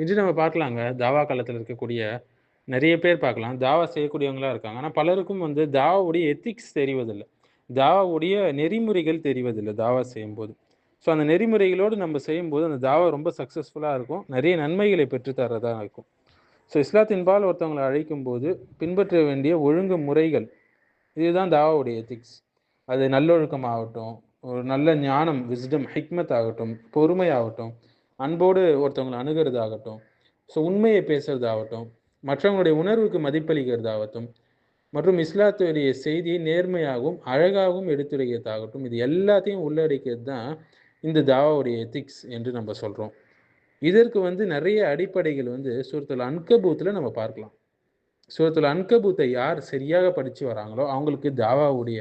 இன்று நம்ம பார்க்கலாங்க. தாவா காலத்தில் இருக்கக்கூடிய நிறைய பேர் பார்க்கலாம். தாவா செய்யக்கூடியவங்களா இருக்காங்க. ஆனால் பலருக்கும் வந்து தாவாவுடைய எத்திக்ஸ் தெரிவதில்லை. தாவாவுடைய நெறிமுறைகள் தெரிவதில்லை தாவா செய்யும்போது. ஸோ அந்த நெறிமுறைகளோடு நம்ம செய்யும்போது அந்த தாவா ரொம்ப சக்ஸஸ்ஃபுல்லாக இருக்கும். நிறைய நன்மைகளை பெற்றுத்தரதாக இருக்கும். ஸோ இஸ்லாத்தின்பால் ஒருத்தவங்களை அழைக்கும் போது பின்பற்ற வேண்டிய ஒழுங்கு முறைகள். இதுதான் தாவாவுடைய எத்திக்ஸ் அது நல்லொழுக்கம் ஆகட்டும் ஒரு நல்ல ஞானம் விஸ்டம் ஹிக்மத் ஆகட்டும் பொறுமை ஆகட்டும் அன்போடு ஒருத்தவங்களை அணுகிறதாகட்டும் ஸோ உண்மையை பேசுறதாகட்டும் மற்றவங்களுடைய உணர்வுக்கு மதிப்பளிக்கிறதாகட்டும் மற்றும் இஸ்லாத்துடைய செய்தியை நேர்மையாகவும் அழகாகவும் எடுத்துரைக்கிறதாகட்டும் இது எல்லாத்தையும் உள்ளடக்கியது தான் இந்த தாவாவுடைய எத்திக்ஸ் என்று நம்ம சொல்கிறோம் இதற்கு வந்து நிறைய அடிப்படைகள் வந்து சூரத்தில் அன்கபூத்தில் நம்ம பார்க்கலாம். சூரத்தில் அன்கபூத்தை யார் சரியாக படித்து வராங்களோ அவங்களுக்கு தாவாவுடைய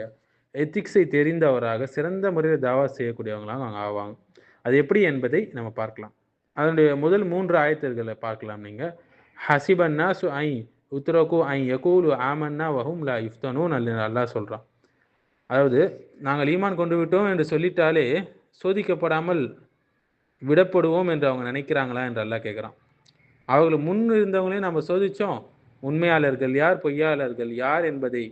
எத்திக்ஸை தெரிந்தவராக சிறந்த முறையில் தாவா செய்யக்கூடியவங்களாக அவங்க ஆவாங்க. அது எப்படி என்பதை நம்ம பார்க்கலாம். அதனுடைய முதல் மூன்று ஆயத்தர்களை பார்க்கலாம் நீங்கள் ஹசிபன்னா சு ஐ உத்ரகு ஐ யகூலு ஆமன்னா வஹும் லா இஃப்தனும் நல்ல நல்லா சொல்கிறான் அதாவது நாங்கள் ஈமான் கொண்டு விட்டோம் என்று சொல்லிட்டாலே சோதிக்கப்படாமல் விடப்படுவோம் என்று அவங்க நினைக்கிறாங்களா என்று அல்லாஹ் கேட்குறான். அவர்கள் முன் இருந்தவங்களே நம்ம சோதித்தோம் உண்மையாளர்கள் யார் பொய்யாளர்கள் யார் என்பதை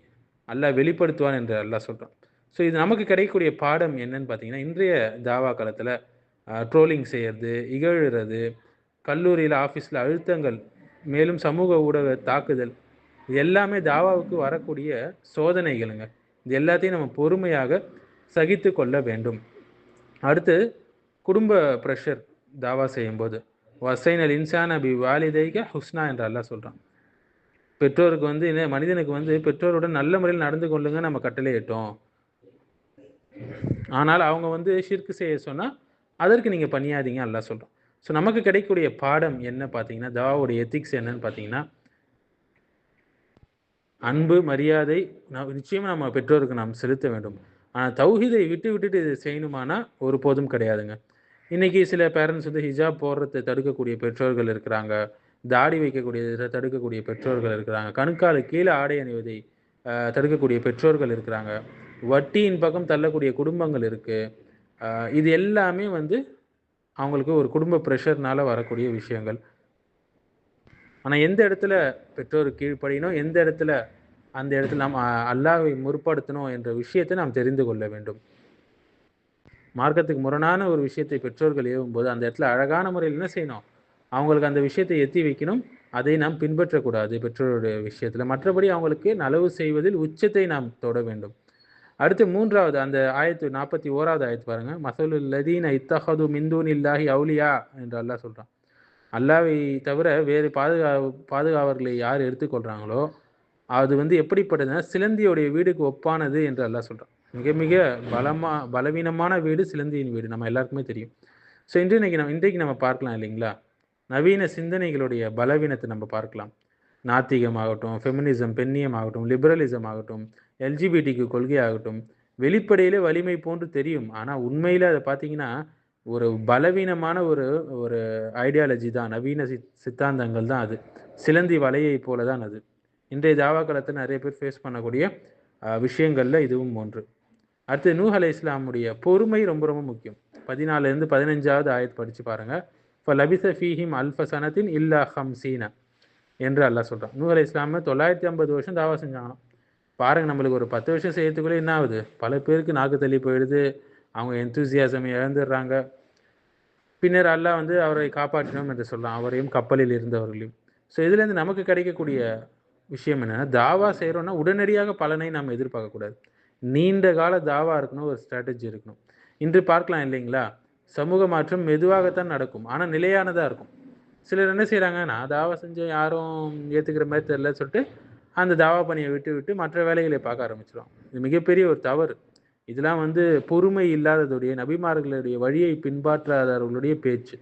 அல்லாஹ் வெளிப்படுத்துவான் என்று அல்லாஹ் சொல்கிறான் ஸோ இது நமக்கு கிடைக்கக்கூடிய பாடம் என்னன்னு பார்த்தீங்கன்னா இன்றைய தாவா காலத்தில் ட்ரோலிங் செய்கிறது இகழுறது கல்லூரியில் ஆஃபீஸில் அழுத்தங்கள் மேலும் சமூக ஊடக தாக்குதல் இது எல்லாமே தாவாவுக்கு வரக்கூடிய சோதனைகளுங்க. இது எல்லாத்தையும் நம்ம பொறுமையாக சகித்து கொள்ள வேண்டும். அடுத்து குடும்ப ப்ரெஷர் தாவா செய்யும்போது. வசைனல் இன்சான் அபி வாலிதைக ஹுஸ்னா என்று அல்லாஹ் சொல்கிறான் பெற்றோருக்கு வந்து என்ன மனிதனுக்கு வந்து பெற்றோருடன் நல்ல முறையில் நடந்து கொள்ளுங்க நம்ம கட்டளையிட்டோம். ஆனால் அவங்க வந்து ஷிர்கு செய்ய சொன்னால் அதற்கு நீங்கள் பண்ணியாதீங்க அல்லா சொல்கிறோம் ஸோ நமக்கு கிடைக்கக்கூடிய பாடம் என்ன பார்த்தீங்கன்னா தாவாவுடைய எத்திக்ஸ் என்னன்னு பார்த்தீங்கன்னா அன்பு மரியாதை நிச்சயமாக நம்ம பெற்றோருக்கு நாம் செலுத்த வேண்டும். ஆனால் தௌஹீதை விட்டு விட்டுட்டு இது செய்யணுமானா ஒருபோதும் கிடையாதுங்க. இன்றைக்கி சில பேரண்ட்ஸ் வந்து ஹிஜாப் போடுறதை தடுக்கக்கூடிய பெற்றோர்கள் இருக்கிறாங்க. தாடி வைக்கக்கூடிய தடுக்கக்கூடிய பெற்றோர்கள் இருக்கிறாங்க. கணுக்காலு கீழே ஆடை அணிவதை தடுக்கக்கூடிய பெற்றோர்கள் இருக்கிறாங்க. வட்டியின் பக்கம் தள்ளக்கூடிய குடும்பங்கள் இருக்குது இது எல்லாமே வந்து அவங்களுக்கு ஒரு குடும்ப ப்ரெஷர்னால வரக்கூடிய விஷயங்கள். ஆனால் எந்த இடத்துல பெற்றோர் கீழ்ப்படினோம் எந்த இடத்துல அந்த இடத்துல நாம் அல்லாவை முற்படுத்தணும் என்ற விஷயத்தை நாம் தெரிந்து கொள்ள வேண்டும். மார்க்கத்துக்கு முரணான ஒரு விஷயத்தை பெற்றோர்கள் ஏவும் போது அந்த இடத்துல அழகான முறையில் என்ன செய்யணும்? அவங்களுக்கு அந்த விஷயத்தை எத்தி வைக்கணும். அதை நாம் பின்பற்றக்கூடாது பெற்றோருடைய விஷயத்தில். மற்றபடி அவங்களுக்கு நலவு செய்வதில் உச்சத்தை நாம் தொட வேண்டும். அடுத்து மூன்றாவது அந்த ஆயத்து நாற்பத்தி ஓராவது ஆயத்து பாருங்க. மசலு லதீன இத்தஹது மிந்தூன் இல்லாஹி அவுலியா என்று அல்லாஹ் சொல்கிறான் அல்லாவை தவிர வேறு பாதுகா பாதுகாவர்களை யார் எடுத்துக்கொள்கிறாங்களோ அது வந்து எப்படிப்பட்டதுன்னா சிலந்தியோடைய வீடுக்கு ஒப்பானது என்று அல்லாஹ் சொல்கிறான் மிக மிக பலமா பலவீனமான வீடு சிலந்தியின் வீடு நம்ம எல்லாருக்குமே தெரியும். ஸோ இன்றைக்கு நம்ம இன்றைக்கு நம்ம பார்க்கலாம் இல்லைங்களா? நவீன சிந்தனைகளுடைய பலவீனத்தை நம்ம பார்க்கலாம். நாத்திகம் ஆகட்டும் ஃபெமினிசம் பெண்ணியம் ஆகட்டும் லிபரலிசம் ஆகட்டும் எல்ஜிபிடிக்கு கொள்கை ஆகட்டும் வெளிப்படையிலே வலிமை போன்று தெரியும். ஆனால் உண்மையில் அதை பார்த்தீங்கன்னா ஒரு பலவீனமான ஒரு ஒரு ஐடியாலஜி தான் நவீன சித் சித்தாந்தங்கள் தான் அது. சிலந்தி வலையை போல தான் அது. இன்றைய தாவாக்களத்தில் நிறைய பேர் ஃபேஸ் பண்ணக்கூடிய விஷயங்களில் இதுவும் ஒன்று. அடுத்து நூஹ் அலை இஸ்லாமுடைய பொறுமை ரொம்ப ரொம்ப முக்கியம். பதினாலுலேருந்து பதினஞ்சாவது ஆயத்து படித்து பாருங்கள் இப்போ லபிச ஃபீஹிம் அல்ஃப சனத்தின் இல்லா ஹம்சீனா. என்று அல்லாஹ் சொல்கிறான் நூஹ் அலை இஸ்லாமை தொள்ளாயிரத்தி ஐம்பது வருஷம் தாவா செஞ்சாங்களாம். பாருங்கள் நம்மளுக்கு ஒரு பத்து வருஷம் செய்யறதுக்குள்ளே என்ன ஆகுது? பல பேருக்கு நாக்கு தள்ளி போயிடுது. அவங்க எந்தூசியாசம் இழந்துடுறாங்க. பின்னர் அல்லாஹ் வந்து அவரை காப்பாற்றினோம் என்று சொல்லலாம் அவரையும் கப்பலில் இருந்தவர்களையும். ஸோ இதுலேருந்து நமக்கு கிடைக்கக்கூடிய விஷயம் என்னென்னா தாவா செய்கிறோன்னா உடனடியாக பலனை நாம் எதிர்பார்க்கக்கூடாது நீண்ட கால தாவா இருக்கணும் ஒரு ஸ்ட்ராட்டஜி இருக்கணும். இன்று பார்க்கலாம் இல்லைங்களா? சமூக மாற்றம் மெதுவாகத்தான் நடக்கும். ஆனால் நிலையானதாக இருக்கும். சிலர் என்ன செய்கிறாங்க நான் தாவா செஞ்சேன் யாரும் ஏற்றுக்கிற மாதிரி தெரில சொல்லிட்டு அந்த தாவா பணியை விட்டு விட்டு மற்ற வேலைகளை பார்க்க ஆரம்பிச்சிடும் இது மிகப்பெரிய ஒரு தவறு. இதெல்லாம் வந்து பொறுமை இல்லாததுடைய நபிமார்களுடைய வழியை பின்பற்றாதவர்களுடைய பேச்சு.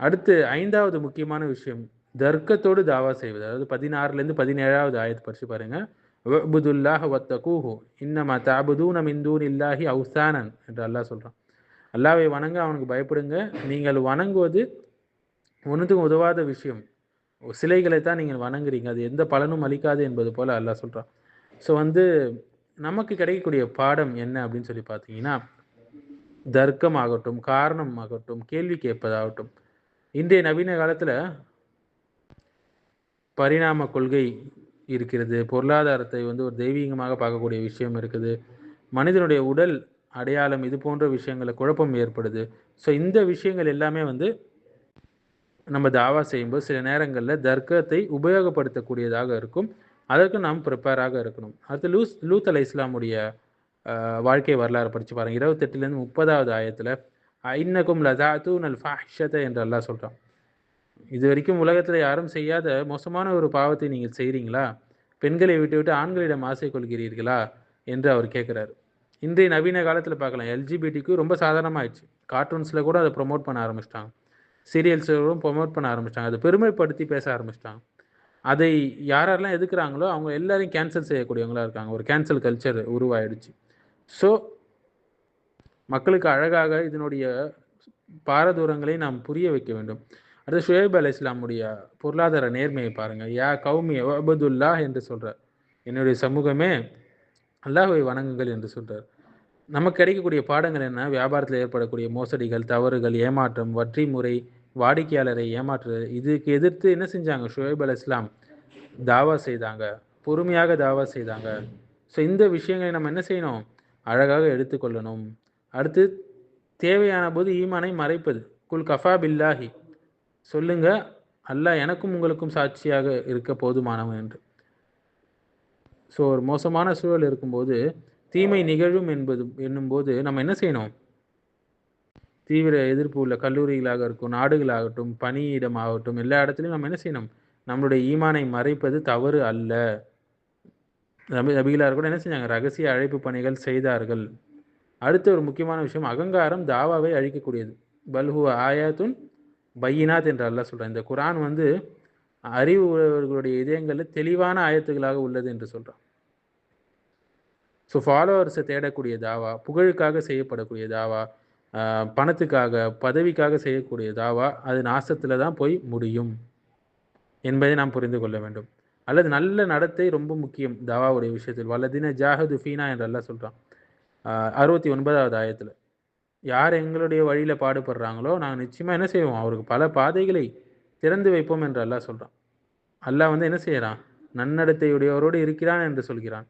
அடுத்து ஐந்தாவது முக்கியமான விஷயம் தர்க்கத்தோடு தாவா செய்வது. அதாவது பதினாறுலேருந்து பதினேழாவது ஆயத்தை பறிச்சு பாருங்கள் வபுதுல்லாஹ் வத்த கூஹு இன்னமா தாபுதூன மிந்தூன் இல்லாஹி அவுசானன் என்று அல்லாஹ் சொல்கிறான் அல்லாவை வணங்க அவனுக்கு பயப்படுங்க. நீங்கள் வணங்குவது ஒன்றுத்துக்கும் உதவாத விஷயம். சிலைகளை தான் நீங்கள் வணங்குறீங்க. அது எந்த பலனும் அளிக்காது என்பது போல் அல்லா சொல்கிறான் ஸோ வந்து நமக்கு கிடைக்கக்கூடிய பாடம் என்ன அப்படின்னு சொல்லி பார்த்தீங்கன்னா தர்க்கம் ஆகட்டும் காரணம் ஆகட்டும் கேள்வி கேட்பதாகட்டும். இன்றைய நவீன காலத்தில் பரிணாம கொள்கை இருக்கிறது. பொருளாதாரத்தை வந்து ஒரு தெய்வீகமாக பார்க்கக்கூடிய விஷயம் இருக்குது. மனிதனுடைய உடல் அடையாளம் இது போன்ற விஷயங்களில் குழப்பம் ஏற்படுது. ஸோ இந்த விஷயங்கள் எல்லாமே வந்து நம்ம தாவா செய்யும்போது சில நேரங்களில் தர்க்கத்தை உபயோகப்படுத்தக்கூடியதாக இருக்கும். அதற்கு நாம் ப்ரிப்பேராக இருக்கணும். அடுத்து லூஸ் லூத் அலை இஸ்லாமுடைய வாழ்க்கை வரலாறு படித்து பாருங்க. இருபத்தெட்டுலேருந்து முப்பதாவது ஆயத்தில் இன்னக்கும் லதாத்து நல் ஃபாஷத்தை என்று அல்லாஹ் சொல்கிறான் இது வரைக்கும் உலகத்தில் யாரும் செய்யாத மோசமான ஒரு பாவத்தை நீங்கள் செய்கிறீங்களா பெண்களை விட்டுவிட்டு ஆண்களிடம் ஆசை கொள்கிறீர்களா? என்று அவர் கேட்குறாரு இன்றைய நவீன காலத்தில் பார்க்கலாம். எல்ஜிபிடிக்கு ரொம்ப சாதாரணமாகிடுச்சு கார்ட்டூன்ஸில் கூட அதை ப்ரொமோட் பண்ண ஆரம்பிச்சிட்டாங்க. சீரியல்ஸும் ப்ரொமோட் பண்ண ஆரம்பிச்சிட்டாங்க. அதை பெருமைப்படுத்தி பேச ஆரம்பிச்சிட்டாங்க. அதை யாரெல்லாம் எதுக்குறாங்களோ அவங்க எல்லாரையும் கேன்சல் செய்யக்கூடியவங்களா இருக்காங்க. ஒரு கேன்சல் கல்ச்சர் உருவாயிடுச்சு. ஸோ மக்களுக்கு அழகாக இதனுடைய பாரதூரங்களை நாம் புரிய வைக்க வேண்டும். அடுத்து ஷுஹேப் அலி இஸ்லாமுடைய பொருளாதார நேர்மையை பாருங்க. யா கௌமி அபதுல்லா என்று சொல்றார். என்னுடைய சமூகமே அல்லாஹுவை வணங்குங்கள் என்று சொல்றார். நமக்கு கிடைக்கக்கூடிய பாடங்கள் என்ன? வியாபாரத்தில் ஏற்படக்கூடிய மோசடிகள் தவறுகள் ஏமாற்றம் வற்றி முறை வாடிக்கையாளரை ஏமாற்றுறது இதுக்கு எதிர்த்து என்ன செஞ்சாங்க? ஷுவைப் அல் இஸ்லாம் தாவா செய்தாங்க. பொறுமையாக தாவா செய்தாங்க. ஸோ இந்த விஷயங்களை நம்ம என்ன செய்யணும்? அழகாக எடுத்துக்கொள்ளணும் அடுத்து தேவையான போது ஈமானை மறைப்பது. குல் கஃபா பில்லாஹி. சொல்லுங்க அல்லாஹ் எனக்கும் உங்களுக்கும் சாட்சியாக இருக்க போதுமானவன் என்று. ஸோ ஒரு மோசமான சூழல் இருக்கும்போது தீமை நிகழும் என்பது என்னும்போது நம்ம என்ன செய்யணும்? தீவிர எதிர்ப்பு உள்ள கல்லூரிகளாக இருக்கும் நாடுகளாகட்டும் பணியிடமாகட்டும் எல்லா இடத்துலையும் நம்ம என்ன செய்யணும்? நம்மளுடைய ஈமானை மறைப்பது தவறு அல்ல. நபி நபிகளார் கூட என்ன செஞ்சாங்க? ரகசிய அழைப்பு பணிகள் செய்தார்கள். அடுத்த ஒரு முக்கியமான விஷயம் அகங்காரம் தாவாவை அழிக்கக்கூடியது. பல்ஹு ஆயாத்துன் பையினாத் என்று அல்லா சொல்கிறான் இந்த குரான் வந்து அறிவு உள்ளவர்களுடைய இதயங்களில் தெளிவான ஆயத்துகளாக உள்ளது என்று சொல்கிறான் ஸோ ஃபாலோவர்ஸை தேடக்கூடிய தாவா புகழுக்காக செய்யப்படக்கூடிய தாவா பணத்துக்காக பதவிக்காக செய்யக்கூடிய தாவா அது நாசத்தில் தான் போய் முடியும் என்பதை நாம் புரிந்து கொள்ள வேண்டும். அல்லது நல்ல நடத்தை ரொம்ப முக்கியம் தாவாவுடைய விஷயத்தில். வல்லதின ஜாஹது ஃபீனா என்றெல்லாம் சொல்கிறான் அறுபத்தி ஒன்பதாவது ஆயத்தில். யார் எங்களுடைய வழியில் பாடுபடுறாங்களோ நாங்கள் நிச்சயமாக என்ன செய்வோம்? அவருக்கு பல பாதைகளை திறந்து வைப்போம் என்று அல்லாஹ் சொல்கிறான் அல்லாஹ் வந்து என்ன செய்கிறான் நன்னடத்தையுடையவரோடு இருக்கிறான் என்று சொல்கிறான்.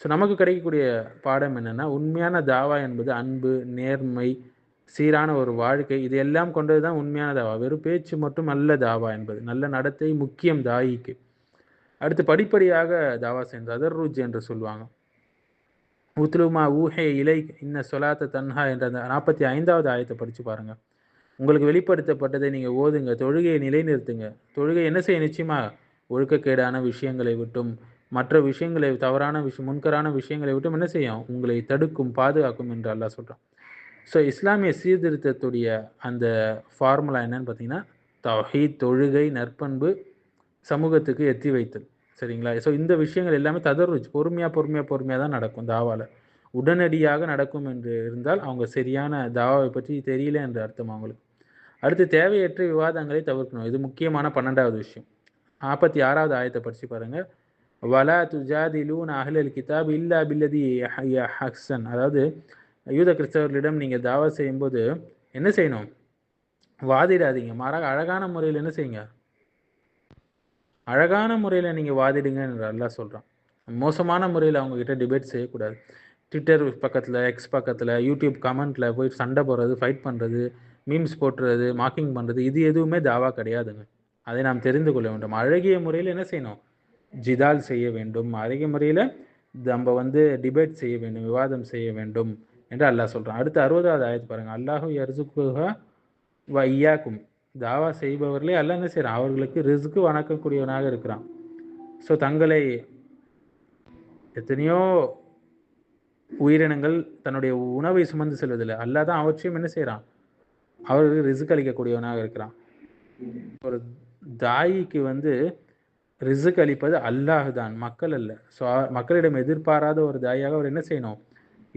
ஸோ நமக்கு கிடைக்கக்கூடிய பாடம் என்னென்னா உண்மையான தாவா என்பது அன்பு நேர்மை சீரான ஒரு வாழ்க்கை இது எல்லாம் கொண்டது தான் உண்மையான தாவா. வெறும் பேச்சு மட்டும் அல்ல தாவா என்பது நல்ல நடத்தை முக்கியம் தாயிக்கு அடுத்து படிப்படியாக தாவா சென்று அதர்ருஜ் என்று சொல்லுவாங்க. உத்லுமா ஊஹே இலை இன்ன சொலாத்த தன்ஹா என்ற அந்த நாற்பத்தி ஐந்தாவது ஆயத்தை படித்து பாருங்க. உங்களுக்கு வெளிப்படுத்தப்பட்டதை நீங்கள் ஓதுங்க தொழுகையை நிலைநிறுத்துங்க. தொழுகை என்ன செய்ய நிச்சயமா ஒழுக்கக்கேடான விஷயங்களை விட்டும் மற்ற விஷயங்களை தவறான விஷயம் முன்கரான விஷயங்களை விட்டும் என்ன செய்யும்? உங்களை தடுக்கும் பாதுகாக்கும் என்று அல்லாஹ் சொல்கிறான் ஸோ இஸ்லாமிய சீர்திருத்தத்துடைய அந்த ஃபார்முலா என்னன்னு பார்த்தீங்கன்னா தௌஹீத் தொழுகை நற்பண்பு சமூகத்துக்கு எத்தி வைத்தல். சரிங்களா? ஸோ இந்த விஷயங்கள் எல்லாமே ததர்ருச்சு பொறுமையாக பொறுமையாக பொறுமையாக தான் நடக்கும் தாவால. உடனடியாக நடக்கும் என்று இருந்தால் அவங்க சரியான தாவாவை பற்றி தெரியல என்று அர்த்தம் அவங்களுக்கு. அடுத்து தேவையற்ற விவாதங்களை தவிர்க்கணும். இது முக்கியமான பன்னெண்டாவது விஷயம். நாற்பத்தி ஆறாவது ஆயத்தை படித்து பாருங்கள் வலா துஜாதிலூன் அஹ்லல் கிதாப் இல்லா பில்லதி ஹக்சன் அதாவது யூத கிறிஸ்தவர்களிடம் நீங்கள் தாவா செய்யும்போது என்ன செய்யணும்? வாதிடாதீங்க. மாறாக அழகான முறையில் என்ன செய்யுங்க? அழகான முறையில் நீங்கள் வாதிடுங்க என்று அல்லாஹ் சொல்கிறான் மோசமான முறையில் அவங்கக்கிட்ட டிபேட் செய்யக்கூடாது. ட்விட்டர் பக்கத்தில் எக்ஸ் பக்கத்தில் யூடியூப் கமெண்ட்டில் போய் சண்டை போடுறது ஃபைட் பண்ணுறது மீம்ஸ் போட்டுறது மார்க்கிங் பண்ணுறது இது எதுவுமே தாவா கிடையாதுங்க. அதை நாம் தெரிந்து கொள்ள வேண்டும். அழகிய முறையில் என்ன செய்யணும்? ஜிதால் செய்ய வேண்டும். அழகிய முறையில் நம்ம வந்து டிபேட் செய்ய வேண்டும் விவாதம் செய்ய வேண்டும். என்று அல்லாஹ் சொல்கிறான் அடுத்து அறுபதாவது ஆயத்து பாருங்கள் அல்லாஹு யர்சுக்குஹா வ ஐயாக்கும் தாவா செய்பவர்களே அல்லாஹ் என்ன செய்கிறான் அவர்களுக்கு ரிஸ்க்கு வணக்கக்கூடியவனாக இருக்கிறான். ஸோ தங்களை எத்தனையோ உயிரினங்கள் தன்னுடைய உணவை சுமந்து செல்வதில்லை. அல்லாஹ் தான் அவற்றையும் என்ன செய்கிறான் அவர்களுக்கு ரிஸ்க் அளிக்கக்கூடியவனாக இருக்கிறான். ஒரு தாயிக்கு வந்து ரிசுக் அளிப்பது அல்லாஹ் தான் மக்கள் அல்ல. ஸோ மக்களிடம் எதிர்பாராத ஒரு தாயாக அவர் என்ன செய்யணும்?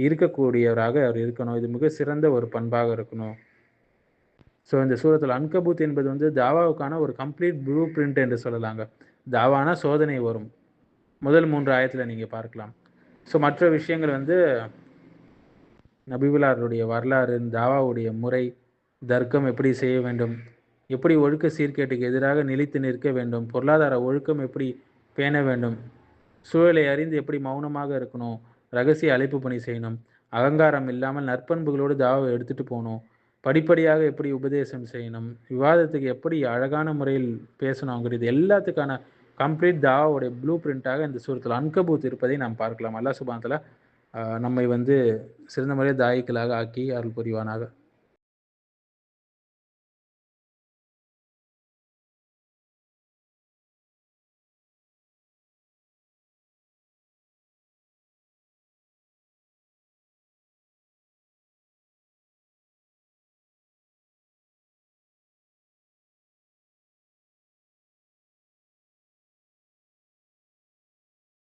இருக்கக்கூடியவராக அவர் இருக்கணும். இது மிக சிறந்த ஒரு பண்பாக இருக்கணும். ஸோ இந்த சூரத்தில் அன்கபூத் என்பது வந்து தாவாவுக்கான ஒரு கம்ப்ளீட் ப்ளூ பிரிண்ட் என்று சொல்லலாங்க. தாவானா சோதனை வரும். முதல் மூன்று ஆயத்தில் நீங்கள் பார்க்கலாம். ஸோ மற்ற விஷயங்கள் வந்து நபிகுலாருடைய வரலாறு தாவாவுடைய முறை தர்க்கம் எப்படி செய்ய வேண்டும் எப்படி ஒழுக்க சீர்கேட்டுக்கு எதிராக நிலைத்து நிற்க வேண்டும் பொருளாதார ஒழுக்கம் எப்படி பேண வேண்டும் சூழலை அறிந்து எப்படி மௌனமாக இருக்கணும் ரகசிய அழைப்பு பணி செய்யணும். அகங்காரம் இல்லாமல் நற்பண்புகளோடு தாவை எடுத்துட்டு போகணும். படிப்படியாக எப்படி உபதேசம் செய்யணும். விவாதத்துக்கு எப்படி அழகான முறையில் பேசணுங்கிறது எல்லாத்துக்கான கம்ப்ளீட் தாவோடைய ப்ளூ பிரிண்டாக இந்த சூரத்தில் அன்கபூத் இருப்பதை நாம் பார்க்கலாம். அல்லா சுபானத்தில் நம்மை வந்து சிறந்த முறையில் தாயிக்களாக ஆக்கி அருள் புரிவானாக.